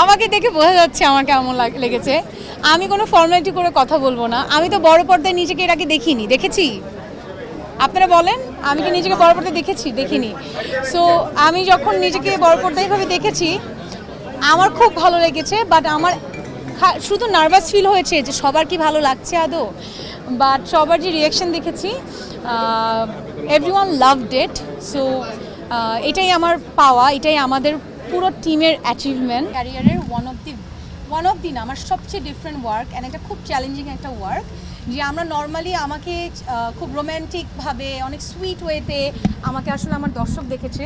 আমাকে দেখে বোঝা যাচ্ছে আমার কেমন লেগেছে। আমি কোনো ফর্মালিটি করে কথা বলব না। আমি তো বড় পর্দায় নিজেকে এর আগে দেখিনি। দেখেছি? আপনারা বলেন? আমি কি নিজেকে বড় পর্দায় দেখেছি? দেখিনি। সো আমি যখন নিজেকে বড় পর্দায় ভাবে দেখেছি, আমার খুব ভালো লেগেছে বাট আমার শুধু নার্ভাস ফিল হয়েছে যে সবার কি ভালো লাগছে আদৌ? বাট সবার যে রিয়াকশন দেখেছি every one loved it so এটাই আমার পাওয়া, এটাই আমাদের পুরো টিমের অ্যাচিভমেন্ট ক্যারিয়ারের one of the one of the না, আমার সবচেয়ে ডিফারেন্ট ওয়ার্ক অ্যান্ড একটা খুব চ্যালেঞ্জিং একটা ওয়ার্ক যে আমরা নর্মালি আমাকে খুব রোম্যান্টিকভাবে অনেক সুইট ওয়েতে আমাকে আসলে আমার দর্শক দেখেছে।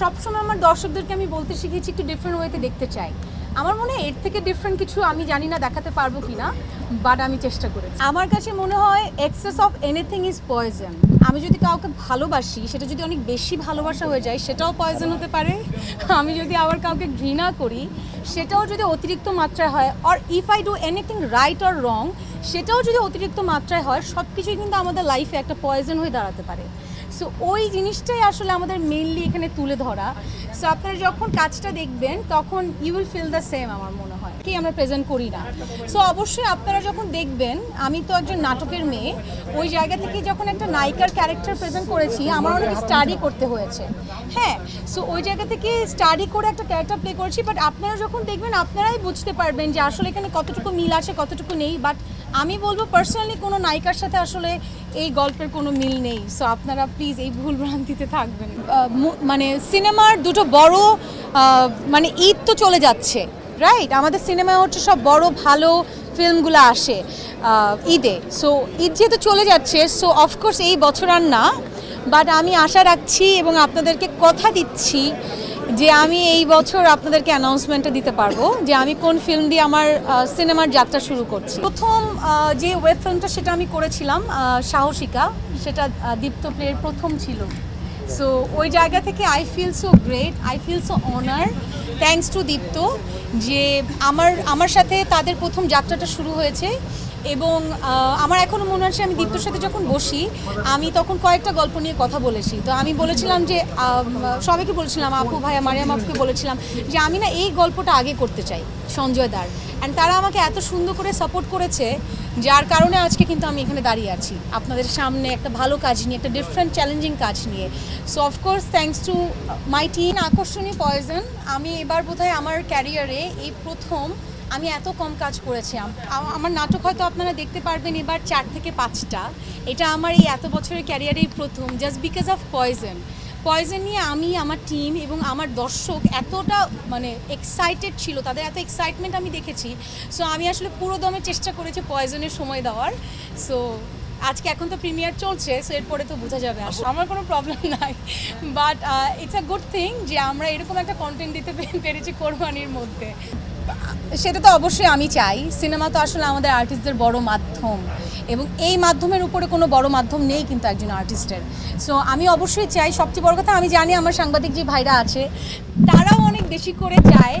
সবসময় আমার দর্শকদেরকে আমি বলতে শিখেছি একটু ডিফারেন্ট ওয়েতে দেখতে চাই। আমার মনে হয় এর থেকে ডিফারেন্ট কিছু আমি জানি না, দেখাতে পারব কি না বাট আমি চেষ্টা করেছি। আমার কাছে মনে হয় excess of anything is poison আমি যদি কাউকে ভালোবাসি, সেটা যদি অনেক বেশি ভালোবাসা হয়ে যায়, সেটাও পয়জন হতে পারে। আমি যদি আবার কাউকে ঘৃণা করি, সেটাও যদি অতিরিক্ত মাত্রায় হয় or if I do anything right or wrong সেটাও যদি অতিরিক্ত মাত্রায় হয় সব কিছুই কিন্তু আমাদের লাইফে একটা পয়জন হয়ে দাঁড়াতে পারে। সো ওই জিনিসটাই আসলে আমাদের মেইনলি এখানে তুলে ধরা। সো আপনারা যখন কাজটা দেখবেন, তখন you will feel the same আমার মনে হয়। কি আমরা প্রেজেন্ট করি না। সো অবশ্যই আপনারা যখন দেখবেন, আমি তো একজন নাটকের মেয়ে, ওই জায়গা থেকে যখন একটা নায়িকার ক্যারেক্টার প্রেজেন্ট করেছি, আমার অনেক স্টাডি করতে হয়েছে। হ্যাঁ সো ওই জায়গা থেকে স্টাডি করে একটা ক্যারেক্টার প্লে করেছি বাট আপনারা যখন দেখবেন, আপনারাই বুঝতে পারবেন যে আসলে এখানে কতটুকু মিল আছে, কতটুকু নেই। বাট আমি বলব পার্সোনালি কোনো নায়িকার সাথে আসলে এই গল্পের কোনো মিল নেই। সো আপনারা প্লিজ এই ভুল ভ্রান্তিতে থাকবেন। মানে সিনেমার দুটো বড় মানে ঈদ তো চলে যাচ্ছে রাইট আমাদের সিনেমা হচ্ছে সব বড়, ভালো ফিল্মগুলো আসে ঈদে। সো ঈদ যেহেতু চলে যাচ্ছে সো অফকোর্স এই বছর আর না বাট আমি আশা রাখছি এবং আপনাদেরকে কথা দিচ্ছি যে আমি এই বছর আপনাদেরকে অ্যানাউন্সমেন্টটা দিতে পারব যে আমি কোন ফিল্ম দিয়ে আমার সিনেমার যাত্রা শুরু করছি। প্রথম যে ওয়েব ফিল্মটা সেটা আমি করেছিলাম সাহসিকা, সেটা দীপ্ত প্লের প্রথম ছিল। সো ওই জায়গা থেকে I feel so great I feel so honour thanks to Deepto যে আমার আমার সাথে তাদের প্রথম যাত্রাটা শুরু হয়েছে। এবং আমার এখনও মনে হচ্ছে আমি দীপ্তর সাথে যখন বসি, আমি তখন কয়েকটা গল্প নিয়ে কথা বলেছি। তো আমি বলেছিলাম যে সবাইকে বলেছিলাম, আপু ভাইয়া মারিয়াম আপুকে বলেছিলাম যে, আমি না এই গল্পটা আগে করতে চাই, সঞ্জয় দার। অ্যান্ড তারা আমাকে এত সুন্দর করে সাপোর্ট করেছে, যার কারণে আজকে কিন্তু আমি এখানে দাঁড়িয়ে আছি, আপনাদের সামনে একটা ভালো কাজ নিয়ে, একটা ডিফারেন্ট চ্যালেঞ্জিং কাজ নিয়ে। So of course thanks to my team আকর্ষণীয় পয়জন আমি এবার বোধহয় আমার ক্যারিয়ারে এই প্রথম আমি এত কম কাজ করেছি আমার নাটক হয়তো আপনারা দেখতে পারবেন এবার চার থেকে পাঁচটা। এটা আমার এই এত বছরের ক্যারিয়ারেই প্রথম just because of poison poison নিয়ে আমি, আমার টিম এবং আমার দর্শক এতটা মানে এক্সাইটেড ছিল, তাদের এত এক্সাইটমেন্ট আমি দেখেছি। সো আমি আসলে পুরো দমে চেষ্টা করেছি পয়জনের সময় দেওয়ার। সো আজকে এখন তো প্রিমিয়ার চলছে সো এরপরে তো বোঝা যাবে। আমার কোনো প্রবলেম নাই। But it's a good thing যে আমরা এরকম একটা কন্টেন্ট দিতে পেরেছি কোরবানির মধ্যে। সেটা তো অবশ্যই আমি চাই। সিনেমা তো আসলে আমাদের আর্টিস্টদের বড় মাধ্যম এবং এই মাধ্যমের উপরে কোনো বড় মাধ্যম নেই কিন্তু একজন আর্টিস্টের সো আমি অবশ্যই চাই, সবচেয়ে বড় কথা আমি জানি আমার সাংবাদিক যে ভাইরা আছে, তারাও অনেক বেশি করে চায়।